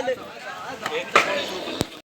Haydi.